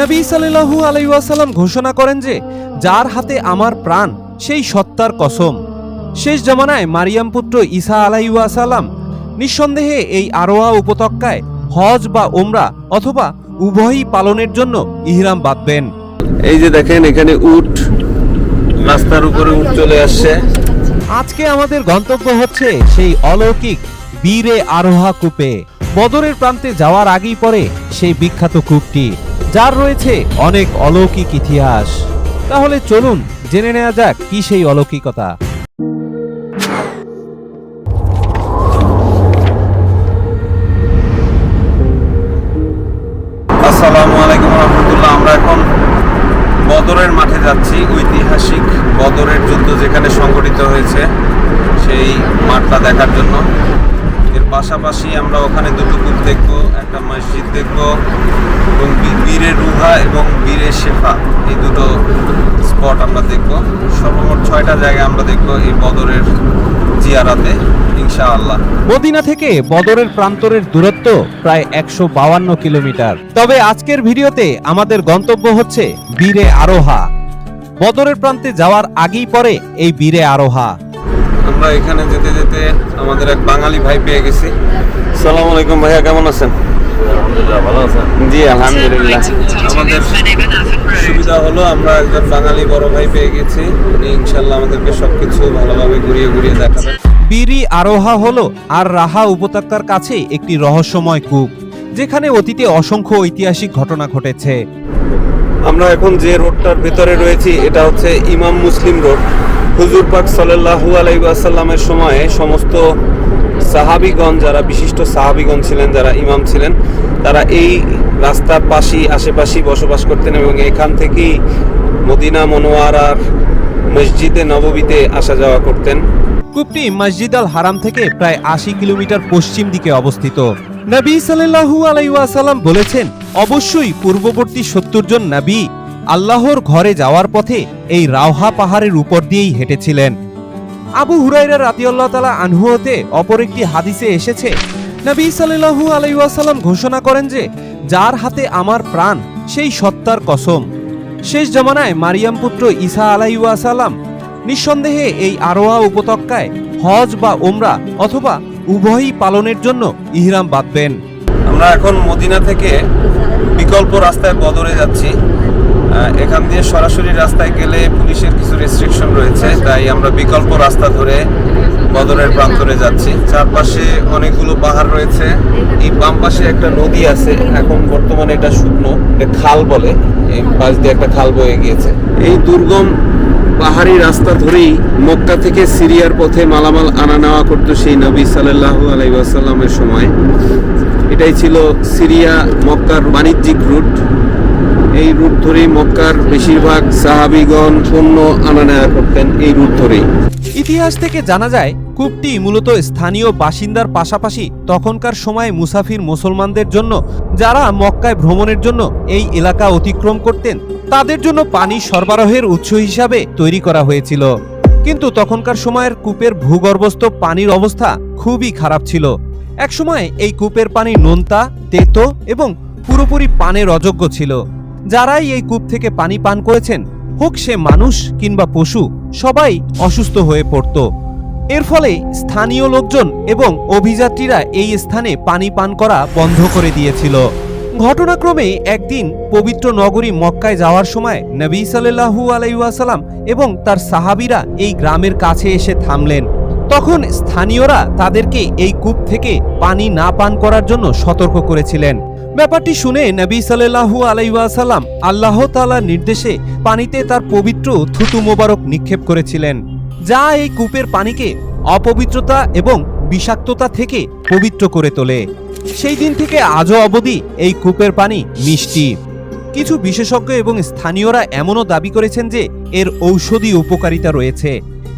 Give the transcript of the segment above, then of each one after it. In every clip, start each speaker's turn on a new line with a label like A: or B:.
A: নবী সাল্লাল্লাহু আলাইহি ওয়াসাল্লাম ঘোষণা করেন যে যার হাতে আমার প্রাণ সেই সত্তার কসম। শেষ জামানায় মারিয়াম পুত্র ঈসা আলাইহি ওয়াসাল্লাম নিঃসন্দেহে এই আরোয়া উপত্যকায় হজ বা ওমরা অথবা উভয়ই পালনের জন্য ইহরাম বাঁধবেন
B: এই যে দেখেন এখানে উট রাস্তার উপরে উট চলে আসছে।
A: আজকে আমাদের গন্তব্য হচ্ছে সেই অলৌকিক বীরে আরোহা কূপে। বদরের প্রান্তে যাওয়ার আগেই পরে সেই বিখ্যাত কূপটি। যার রয়েছে অনেক অলৌকিক ইতিহাস। তাহলে চলুন জেনে নেওয়া যাক কি সেই অলৌকিকতা।
B: আসসালামু আলাইকুম রহমতুল্লাহ। আমরা এখন বদরের মাঠে যাচ্ছি, ঐতিহাসিক বদরের যুদ্ধ যেখানে সংঘটিত হয়েছে, সেই মাঠটা দেখার জন্য। এর পাশাপাশি আমরা ওখানে দুটো কূপ দেখব একটা মসজিদ দেখব এবং বীরের রুহা এবং বীরের শেফা এই দুটো স্পট আমরা দেখব। সর্বমোট ছয়টা জায়গা আমরা দেখব এই বদরের জিয়ারাতে ইনশাআল্লাহ।
A: মদিনা থেকে বদরের প্রান্তরের দূরত্ব প্রায় একশো বাউান্ন কিলোমিটার। তবে আজকের ভিডিওতে আমাদের গন্তব্য হচ্ছে বীরে আরোহা। বদরের প্রান্তে যাওয়ার আগেই পরে এই বীরে আরোহা।
B: আমরা এখানে যেতে যেতে আমাদের এক বাঙালি ভাই পেয়ে গেছি। সালাম আলাইকুম ভাইয়া কেমন আছেন?
C: ভালো আছেন?
B: জি আলহামদুলিল্লাহ। আমাদের সুবিধা হলো আমরা একজন বাঙালি বড় ভাই পেয়ে গেছি। উনি ইনশাল্লাহ আমাদেরকে সবকিছু ভালোভাবে ঘুরিয়ে ঘুরিয়ে দেখাবেন।
A: বীরি আরোহা হলো আর রাহা উপত্যকার কাছে একটি রহস্যময় কূপ যেখানে অতীতে অসংখ্য ঐতিহাসিক ঘটনা ঘটেছে।
B: আমরা এখন যে রোডটার ভিতরে রয়েছি এটা হচ্ছে ইমাম মুসলিম রোড। হুজুর পাক সাল্লাল্লাহু আলাইহি ওয়াসাল্লামের সময়ে সমস্ত সাহাবিগণ, যারা বিশিষ্ট সাহাবিগণ ছিলেন, যারা ইমাম ছিলেন, তারা এই রাস্তার পাশেই, আশেপাশেই বসবাস করতেন এবং এখান থেকেই মদিনা মনোয়ারার মসজিদে, নববীতে আসা যাওয়া করতেন।
A: কূপটি মসজিদ আল হারাম থেকে প্রায় আশি কিলোমিটার পশ্চিম দিকে অবস্থিত। নবী সাল্লাল্লাহু আলাইহি ওয়াসাল্লাম বলেছেন, অবশ্যই পূর্ববর্তী সত্তর জন নবী আল্লাহর ঘরে যাওয়ার পথে এই রাওহা পাহাড়ের উপর দিয়েই হেঁটেছিলেন। আবু হুরাইরা রাদিয়াল্লাহু তাআলা আনহু হতে অপর একটি হাদিসে এসেছে, নবী সাল্লাল্লাহু আলাইহি ওয়াসাল্লাম ঘোষণা করেন যে, যার হাতে আমার প্রাণ, সেই সত্তার কসম। শেষ জমানায় মারিয়াম পুত্র ঈসা আলাইহি ওয়াসাল্লাম নিঃসন্দেহে এই আরোয়া উপত্যকায় হজ বা ওমরা অথবা উভয়ই পালনের জন্য ইহরাম বাঁধবেন।
B: আমরা এখন মদিনা থেকে বিকল্প রাস্তায় বদরে যাচ্ছি। এখান দিয়ে সরাসরি রাস্তায় গেলে পুলিশের কিছু রেস্ট্রিকশন রয়েছে, তাই আমরা বিকল্প রাস্তা ধরে বদরের প্রান্তরে যাচ্ছি। চারপাশে অনেকগুলো পাহাড় রয়েছে। এই বাম পাশে একটা নদী আছে, এখন বর্তমানে এটা শুকনো, এটা খাল বলে, এই পাশ দিয়ে একটা খাল বয়ে গিয়েছে। এই দুর্গম পাহাড়ি রাস্তা ধরেই মক্কা থেকে সিরিয়ার পথে মালামাল আনা নেওয়া করতো সেই নবী সাল্লাল্লাহু আলাইহি ওয়াসাল্লামের সময়। এটাই ছিল সিরিয়া মক্কার বাণিজ্যিক রুট। এই রুট ধরেই মক্কার বেশিরভাগ সাহাবিগণ পণ্য আনা নেওয়া করতেন এই রুট ধরেই।
A: ইতিহাস থেকে জানা যায়, কূপটি মূলত স্থানীয় বাসিন্দার পাশাপাশি তখনকার সময়ে মুসাফির মুসলমানদের জন্য, যারা মক্কায় ভ্রমণের জন্য এই এলাকা অতিক্রম করতেন, তাদের জন্য পানি সরবরাহের উৎস হিসাবে তৈরি করা হয়েছিল। কিন্তু তখনকার সময়ের কূপের ভূগর্ভস্থ পানির অবস্থা খুবই খারাপ ছিল। একসময় এই কূপের পানি নোনতা, তেতো এবং পুরোপুরি পানের অযোগ্য ছিল। যারাই এই কূপ থেকে পানি পান করেছেন, হোক সে মানুষ কিংবা পশু, সবাই অসুস্থ হয়ে পড়ত। এর ফলে স্থানীয় লোকজন এবং অভিযাত্রীরা এই স্থানে পানি পান করা বন্ধ করে দিয়েছিল। ঘটনাক্রমে একদিন পবিত্র নগরী মক্কায় যাওয়ার সময় নবী সাল্লাল্লাহু আলাইসাল্লাম এবং তার সাহাবিরা এই গ্রামের কাছে এসে থামলেন। তখন স্থানীয়রা তাদেরকে এই কূপ থেকে পানি না পান করার জন্য সতর্ক করেছিলেন। ব্যাপারটি শুনে নবী সাল্লাল্লাহু আলাইসাল্লাম আল্লাহ তাআলার নির্দেশে পানিতে তার পবিত্র থুতু মোবারক নিক্ষেপ করেছিলেন, যা এই কূপের পানিকে অপবিত্রতা এবং বিষাক্ততা থেকে পবিত্র করে তোলে। সেই দিন থেকে আজও অবধি এই কূপের পানি মিষ্টি। কিছু বিশেষজ্ঞ এবং স্থানীয়রা এমনও দাবি করেছেন যে এর ঔষধি উপকারিতা রয়েছে।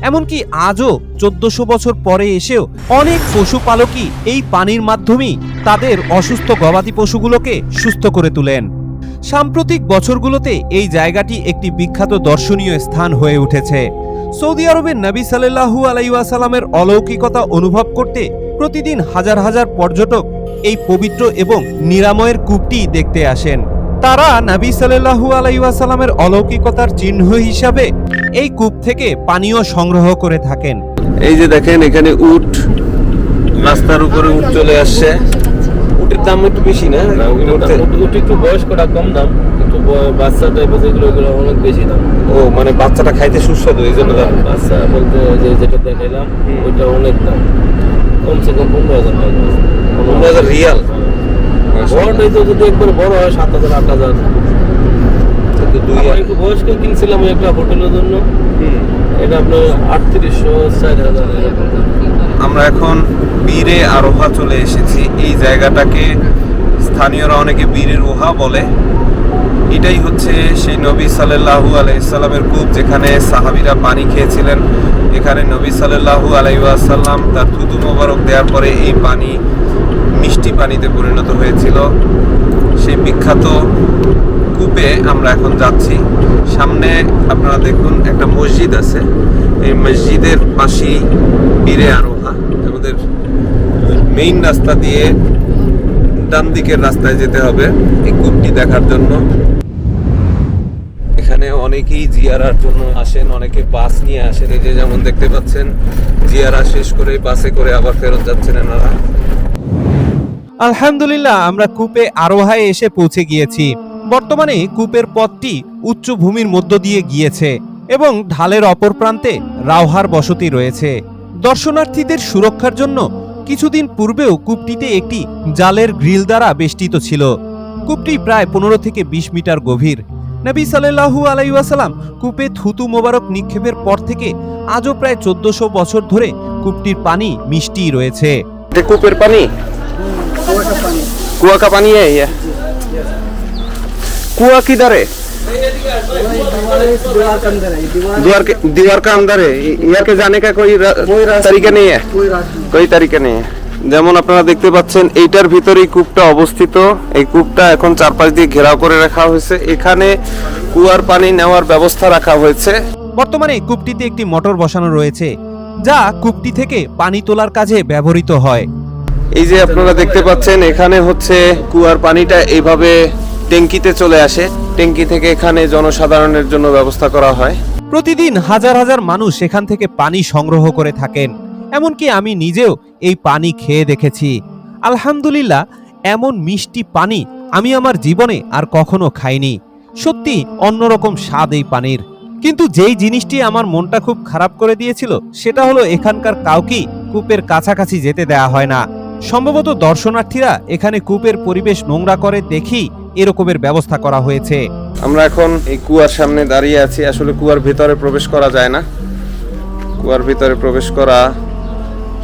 A: এমনকি আজও চোদ্দশো বছর পরে এসেও অনেক পশুপালকই এই পানির মাধ্যমেই তাদের অসুস্থ গবাদি পশুগুলোকে সুস্থ করে তুলেন। সাম্প্রতিক বছরগুলোতে এই জায়গাটি একটি বিখ্যাত দর্শনীয় স্থান হয়ে উঠেছে। সৌদি আরবের নবী সাল্লাল্লাহু আলাইসাল্লামের অলৌকিকতা অনুভব করতে প্রতিদিন হাজার হাজার পর্যটক এই পবিত্র এবং নিরাময়ের কূপটি দেখতে আসেন। তারা নাবি সাল্লাল্লাহু আলাইহি ওয়াসাল্লামের অলৌকিকতার চিহ্ন হিসাবে এই কূপ থেকে পানীয় সংগ্রহ করে থাকেন।
B: এই যে দেখেন এখানে উট রাস্তার উপরে উট চলে আসছে। উটের দাম একটু বেশি না?
C: দাম- একটু বয়স্কটা কম দাম কিন্তু ব- বাচ্চা টাইপের যেগুলো ওগুলো অনেক বেশি দাম।
B: ও মানে বাচ্চাটা খাইতে সুস্বাদু এই জন্য দাম।
C: বাচ্চা বলতে যে যেটা দেখাইলাম ওইটা অনেক দাম। কমসে কম পনেরো হাজার টাকা।
B: পনেরো হাজার রিয়াল?
C: যদি একবার বড় হয় সাত হাজার আট হাজার। একটু বয়স্ক কিনছিলাম ওই একটা হোটেলের জন্য। এটা আপনার আটত্রিশশো চার হাজার
B: আমরা এখন বীরে আরোহা চলে এসেছি। এই জায়গাটাকে স্থানীয়রা অনেকে বীরের ওহা বলে। এটাই হচ্ছে সেই নবী সাল্লাল্লাহু আলাইসাল্লামের কূপ যেখানে সাহাবিরা পানি খেয়েছিলেন। এখানে নবী সাল্লাল্লাহু আলাইসাল্লাম তার থুতু মোবারক দেওয়ার পরে এই পানি মিষ্টি পানিতে পরিণত হয়েছিল। সেই বিখ্যাত কূপে আমরা এখন যাচ্ছি। সামনে আপনারা দেখুন একটা মসজিদ আছে। এই মসজিদের পাশেই বীরে আরোহা, আমাদের মেইন রাস্তা দিয়ে ডান দিকের রাস্তায় যেতে হবে এই কূপটি দেখার জন্য। এখানে অনেকেই জিয়ারার জন্য আসেন, অনেকে বাস নিয়ে আসেন। এই যে যেমন দেখতে পাচ্ছেন, জিয়ারা শেষ করে বাসে করে আবার ফেরত যাচ্ছেন এনারা।
A: আলহামদুলিল্লাহ, আমরা কূপে আরোহায় এসে পৌঁছে গিয়েছি। বর্তমানে কূপের পথটি উচ্চভূমির মধ্য দিয়ে গিয়েছে এবং ঢালের অপর প্রান্তে রাওহার বসতি রয়েছে। দর্শনার্থীদের সুরক্ষার জন্য কিছুদিন পূর্বেও কূপটিতে একটি জালের গ্রিল দ্বারা বেষ্টিত ছিল। কূপটি প্রায় পনেরো থেকে ২০ মিটার গভীর। নবী সাল্লু আলাইসালাম কূপে থুতু মোবারক নিক্ষেপের পর থেকে আজও প্রায় চোদ্দশো বছর ধরে কূপটির পানি মিষ্টি রয়েছে।
B: কূপের পানি कुआ का पानी है ये कुआ किधर है
D: दीवार के अंदर है ये दीवार
B: दीवार के दीवार का अंदर है यार के जाने का कोई रा-
D: कोई रास्ता
B: तरीका नहीं है
D: कोई रास्ता नहीं
B: कोई तरीका নেই যেমন আপনারা দেখতে পাচ্ছেন এইটার ভিতরেই কূপটা অবস্থিত এই কূপটা এখন চারপাশ দিয়ে ঘেরাও করে রাখা হয়েছে এখানে কুয়ার পানি নেওয়ার ব্যবস্থা রাখা হয়েছে
A: বর্তমানে কূপটিতে একটি মোটর বসানো রয়েছে যা কূপটি থেকে পানি তোলার কাজে ব্যবহৃত হয়
B: এই যে আপনারা দেখতে পাচ্ছেন, এখানে হচ্ছে কুয়ার পানিটা এইভাবে ট্যাঙ্কিতে চলে আসে। ট্যাঙ্কি থেকে এখানে জনসাধারণের জন্য ব্যবস্থা করা হয়।
A: প্রতিদিন হাজার হাজার মানুষ এখান থেকে পানি সংগ্রহ করে থাকেন। এমনকি আমি নিজেও এই পানি খেয়ে দেখেছি। আলহামদুলিল্লাহ, এমন মিষ্টি পানি আমি আমার জীবনে আর কখনো খাইনি। সত্যি অন্যরকম স্বাদ এই পানির। কিন্তু যেই জিনিসটি আমার মনটা খুব খারাপ করে দিয়েছিল, সেটা হলো এখানকার কাউকেই কূপের কাছাকাছি যেতে দেয়া হয় না। সম্ভবত দর্শনার্থীরা এখানে কূপের পরিবেশ নোংরা করে দেখি এরকমের ব্যবস্থা করা হয়েছে।
B: আমরা এখন এই কুয়ার সামনে দাঁড়িয়ে আছি। আসলে কুয়ার ভিতরে প্রবেশ করা যায় না। কুয়ার ভিতরে প্রবেশ করা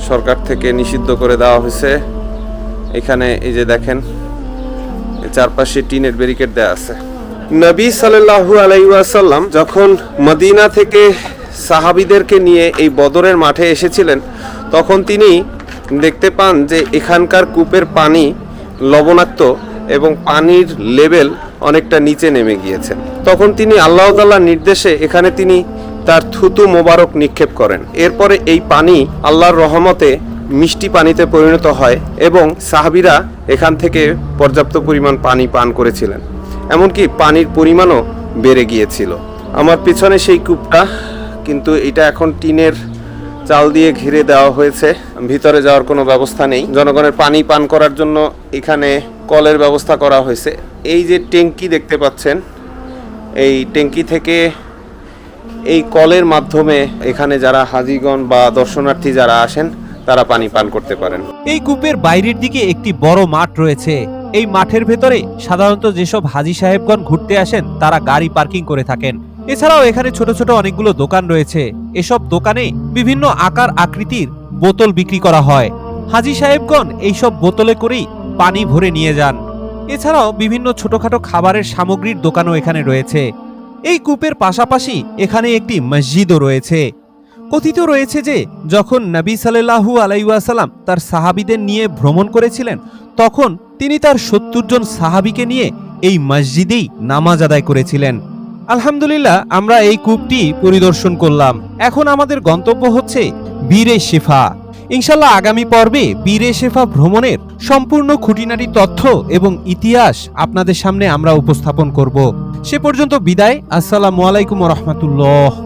B: সরকার থেকে নিষিদ্ধ করে দেওয়া হয়েছে। এখানে এই যে দেখেন চারপাশে টিনের ব্যারিকেড দেওয়া আছে। নবী সাল্লাল্লাহু আলাইহি ওয়াসাল্লাম যখন মদিনা থেকে সাহাবীদেরকে নিয়ে এই বদরের মাঠে এসেছিলেন, তখন তিনি দেখতে পান যে এখানকার কূপের পানি লবণাক্ত এবং পানির লেভেল অনেকটা নিচে নেমে গিয়েছে। তখন তিনি আল্লাহ তাআলার নির্দেশে এখানে তিনি তার থুতু মোবারক নিক্ষেপ করেন। এরপরে এই পানি আল্লাহর রহমতে মিষ্টি পানিতে পরিণত হয় এবং সাহাবিরা এখান থেকে পর্যাপ্ত পরিমাণ পানি পান করেছিলেন। এমনকি পানির পরিমাণও বেড়ে গিয়েছিল। আমার পিছনে সেই কূপটা, কিন্তু এটা এখন টিনের চাল দিয়ে ঘিরে দেওয়া হয়েছে। ভিতরে যাওয়ার কোনো ব্যবস্থা নেই। জনগণের পানি পান করার জন্য এখানে কলের ব্যবস্থা করা হয়েছে। এই যে ট্যাঙ্কি দেখতে পাচ্ছেন, এই ট্যাঙ্কি থেকে এই কলের মাধ্যমে এখানে যারা হাজিগণ বা দর্শনার্থী যারা আসেন, তারা পানি পান করতে পারেন।
A: এই কূপের বাইরের দিকে একটি বড় মাঠ রয়েছে। এই মাঠের ভেতরে সাধারণত যেসব হাজি সাহেবগণ ঘুরতে আসেন, তারা গাড়ি পার্কিং করে থাকেন। এছাড়াও এখানে ছোট ছোট অনেকগুলো দোকান রয়েছে। এসব দোকানে বিভিন্ন আকার আকৃতির বোতল বিক্রি করা হয়। হাজি সাহেবগণ এইসব বোতলে করেই পানি ভরে নিয়ে যান। এছাড়াও বিভিন্ন ছোটখাটো খাবারের সামগ্রীর দোকানও এখানে রয়েছে। এই কূপের পাশাপাশি এখানে একটি মসজিদও রয়েছে। কথিত রয়েছে যে, যখন নবী সাল্লাল্লাহু আলাইসাল্লাম তার সাহাবিদের নিয়ে ভ্রমণ করেছিলেন, তখন তিনি তার সত্তর জন সাহাবিকে নিয়ে এই মসজিদেই নামাজ আদায় করেছিলেন। আলহামদুলিল্লাহ, আমরা এই কূপটি পরিদর্শন করলাম। এখন আমাদের গন্তব্য হচ্ছে বীরে শেফা। ইনশাল্লাহ আগামী পর্বে বীরে শেফা ভ্রমণের সম্পূর্ণ খুঁটিনাটি তথ্য এবং ইতিহাস আপনাদের সামনে আমরা উপস্থাপন করব। সে পর্যন্ত বিদায়। আসসালামু আলাইকুম রহমতুল্লাহ।